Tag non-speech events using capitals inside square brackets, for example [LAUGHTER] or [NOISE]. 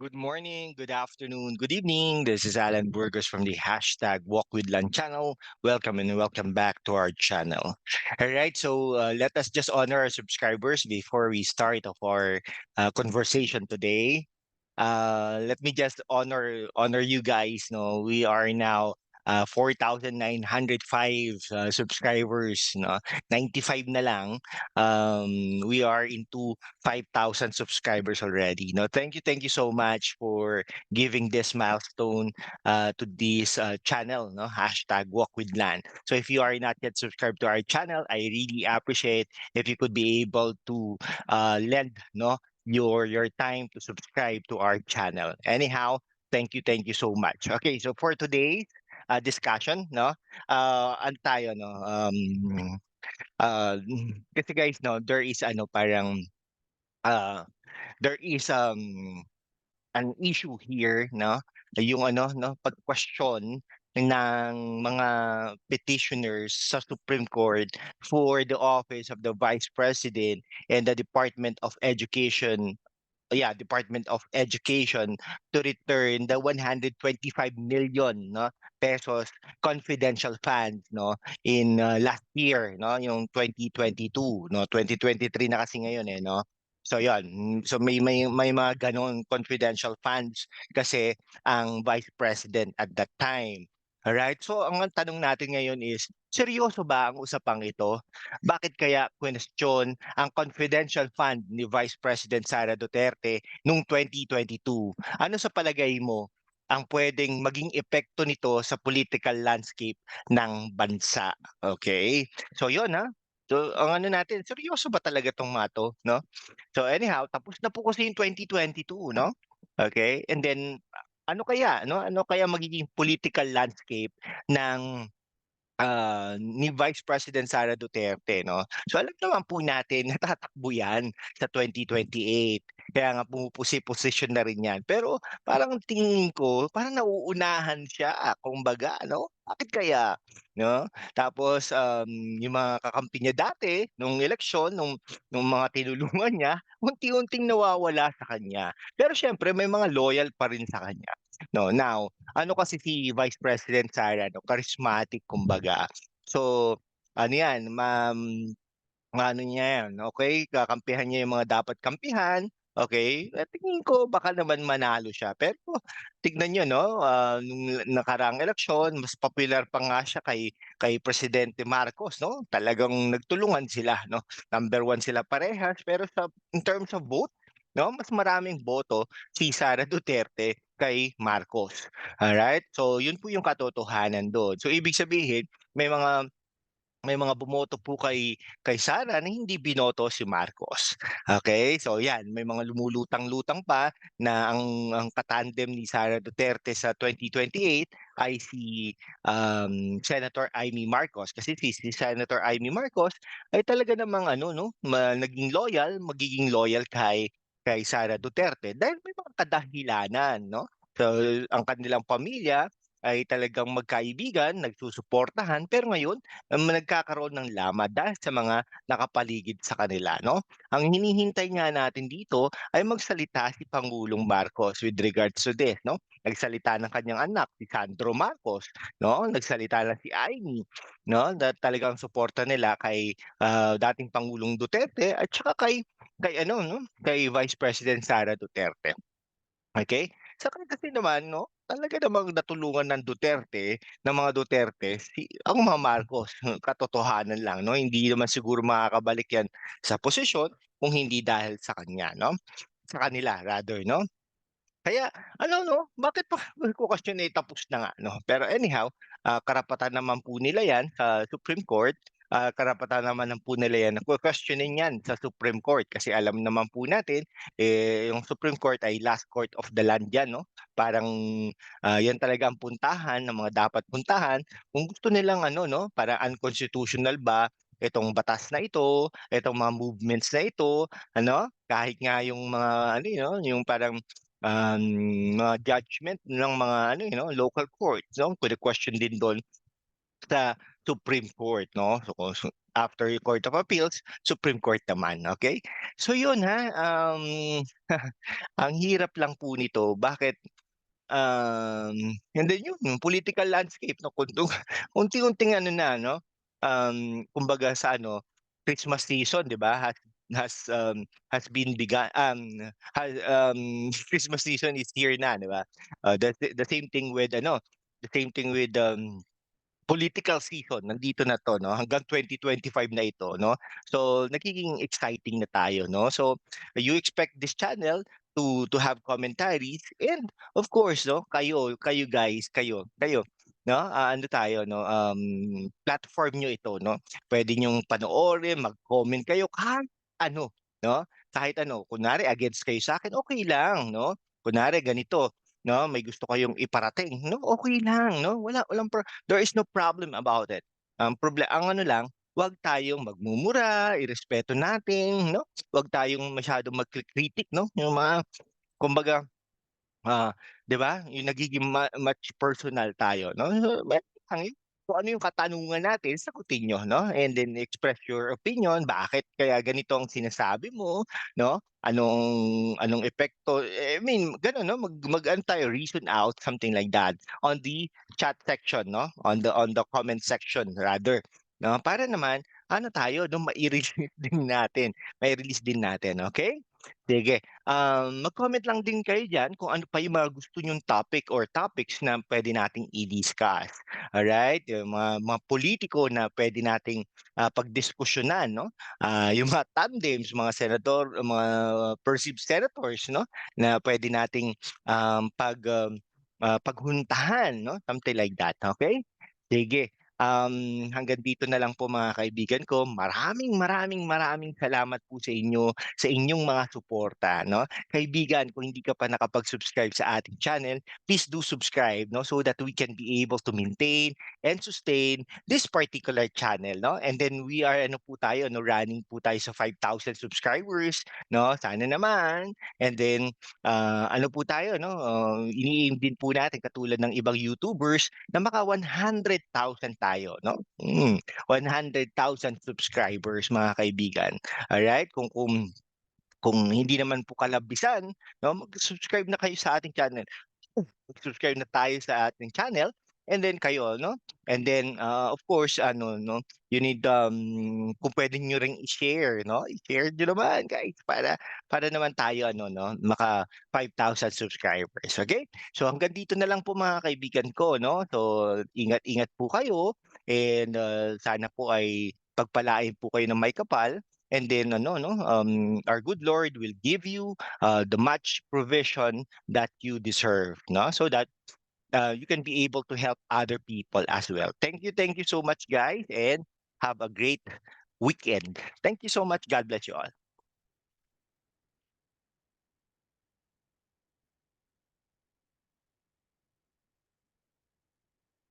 Good morning, good afternoon, good evening. This is Alan Burgos from the hashtag Walk with Land channel. Welcome and welcome back to our channel. All right, so uh, let us just honor our subscribers before we start of our uh, conversation today. Uh, let me just honor honor you guys. No, we are now uh, 4,905 uh, subscribers, no? 95 na lang. Um, we are into 5,000 subscribers already. No, thank you, thank you so much for giving this milestone uh, to this uh, channel. No, hashtag Walk with Land. So if you are not yet subscribed to our channel, I really appreciate if you could be able to uh, lend no your your time to subscribe to our channel. Anyhow, thank you, thank you so much. Okay, so for today, uh, discussion, no? Uh, ano tayo, no? Um, uh, kasi guys, no, there is ano parang uh, there is um an issue here, no? Yung ano, no, pag-question ng mga petitioners sa Supreme Court for the office of the Vice President and the Department of Education yeah, Department of Education to return the 125 million no pesos confidential funds no in uh, last year no yung 2022 no 2023 na kasi ngayon eh no So yon. So may may may mga ganong confidential funds kasi ang Vice President at that time. Alright, so ang tanong natin ngayon is, seryoso ba ang usapang ito? Bakit kaya question ang confidential fund ni Vice President Sara Duterte noong 2022? Ano sa palagay mo ang pwedeng maging epekto nito sa political landscape ng bansa? Okay? So yon ha. So ang ano natin, seryoso ba talaga tong mato, no? So anyhow, tapos na po kasi yung 2022, no? Okay? And then ano kaya, no? Ano kaya magiging political landscape ng uh, ni Vice President Sara Duterte, no? So alam naman po natin natatakbo yan sa 2028. Kaya nga pumupusi-position na rin yan. Pero parang tingin ko, parang nauunahan siya, kumbaga, no? Bakit kaya? No? Tapos um, yung mga kakampi niya dati nung eleksyon, nung nung mga tinulungan niya, unti-unting nawawala sa kanya. Pero syempre may mga loyal pa rin sa kanya. No, now, ano kasi si Vice President Sara, no, charismatic kumbaga. So, ano 'yan, ma'am ano niya 'yan, okay, kakampihan niya yung mga dapat kampihan, Okay, eh, tingin ko baka naman manalo siya. Pero tignan niyo 'no, ah, nung nakaraang eleksyon mas popular pa nga siya kay kay Presidente Marcos 'no. Talagang nagtulungan sila 'no. Number one sila parehas pero sa in terms of vote 'no, mas maraming boto si Sara Duterte kay Marcos. Alright? So yun po yung katotohanan do'n. So ibig sabihin may mga may mga bumoto po kay kay Sara na hindi binoto si Marcos. Okay? So 'yan, may mga lumulutang-lutang pa na ang ang katandem ni Sara Duterte sa 2028 ay si um, Senator Amy Marcos kasi si, si Senator Amy Marcos ay talaga namang ano no, ma, naging loyal, magiging loyal kay kay Sara Duterte dahil may mga kadahilanan no. So ang kanilang pamilya ay talagang magkaibigan, nagsusuportahan, pero ngayon um, nagkakaroon ng lama dahil sa mga nakapaligid sa kanila, no? Ang hinihintay nga natin dito ay magsalita si Pangulong Marcos with regards to this, no? Nagsalita ng kanyang anak, si Sandro Marcos, no? Nagsalita na si Amy, no? Na talagang suporta nila kay uh, dating Pangulong Duterte at saka kay kay ano, no? Kay Vice President Sara Duterte. Okay? Saka kasi naman 'no, talaga namang natulungan ng Duterte, ng mga Duterte si ang mga Marcos, [LAUGHS] katotohanan lang 'no, hindi naman siguro makakabalik 'yan sa posisyon kung hindi dahil sa kanya 'no, sa kanila rather 'no. Kaya ano 'no, bakit pa [LAUGHS] question eh, tapos na nga 'no. Pero anyhow, ah, karapatan naman po nila 'yan sa Supreme Court ah, karapatan naman ng po nila yan na questionin yan sa Supreme Court kasi alam naman po natin eh yung Supreme Court ay last court of the land yan no? Parang uh, yan talaga ang puntahan ng mga dapat puntahan. Kung gusto nilang ano no? Para unconstitutional ba itong batas na ito, itong mga movements na ito, ano, kahit nga yung mga ano no, yung parang um, mga judgment ng mga ano you know, local courts, no, pwede question din doon sa Supreme Court 'no. So, after yung Court of Appeals, Supreme Court naman, okay? So yun ha, um, [LAUGHS] ang hirap lang po nito, bakit um, and then yun, yung political landscape 'no, [LAUGHS] unti-unting ano na 'no, um, kumbaga sa ano, Christmas season 'di ba, has has, um, has been begun um, has, um, [LAUGHS] Christmas season is here na 'di ba? Uh, the the same thing with ano, the same thing with, um, political season nandito na 'to 'no, hanggang 2025 na ito 'no. So nagiging exciting na tayo 'no. So you expect this channel to to have commentaries and of course 'no, kayo kayo guys, kayo kayo 'no, ah, ano tayo 'no, um, platform niyo ito 'no. Puwede niyong panoorin, mag-comment kayo kahit ano 'no, kahit ano. Kunwari against kayo sa'kin, okey lang 'no. Kunwari ganito 'no, may gusto kayong iparating 'no, okey lang 'no, wala walang pro there is no problem about it. Ang proble ang ano lang, 'wag tayong magmumura, irespeto natin 'no, 'wag tayong masyadong magkri-critic 'no, yung mga kumbaga, ah, 'di ba, yung nagiging ma much personal tayo 'no. Kung ano yung katanungan natin, sagutin niyo 'no, and then express your opinion, bakit kaya ganito ang sinasabi mo 'no, anong anong epekto, eh, I mean gano'n 'no, mag mag-ano tayo, reason out, something like that, on the chat section 'no, on the on the comment section rather 'no, para naman ano tayo 'no, mai-release [LAUGHS] din natin, mai-release din natin, okey? Sige, um, mag-comment lang din kayo diyan kung ano pa yung mga gusto niyong topic or topics na puwede nating i-discuss, alright? Yung mga mga pulitiko na puwede nating, ah, pagdiskusyonan 'no, ah, yung mga tandems, mga senador, mga perceived senators 'no, na puwede nating, um, pag, um, ah, paghuntahan 'no, something like that, okey? Sige, um, hanggang dito na lang po mga kaibigan ko. Maraming, maraming, maraming salamat po sa inyo, sa inyong mga suporta 'no. Kaibigan, kung hindi ka pa nakapag-subscribe sa ating channel, please do subscribe 'no, so that we can be able to maintain and sustain this particular channel 'no. And then we are ano po tayo 'no, running po tayo sa 5,000 subscribers 'no, sana naman. And then, ah, ano po tayo 'no, uh, ini-aim din po natin katulad ng ibang YouTubers na maka 100,000 tayo 'no, mm, 100,000 subscribers mga kaibigan, alright? Kung kung kung hindi naman po kalabisan 'no, mag-subscribe na kayo sa ating channel. Mag-subscribe na tayo sa ating channel and then kayo 'no, and then, ah, of course ano 'no, you need, um, kung puwede niyo ring i-share 'no, i-share niyo naman guys para para naman tayo ano 'no, maka 5,000 subscribers, okey? So hanggang dito na lang po mga kaibigan ko 'no, so ingat-ingat po kayo and, ah, sana po ay pagpalain po kayo ng may kapal. And then ano 'no, um, our good Lord will give you, uh, the much provision that you deserve 'no, so that, uh, you can be able to help other people as well. Thank you, thank you so much guys and have a great weekend. Thank you so much. God bless you all.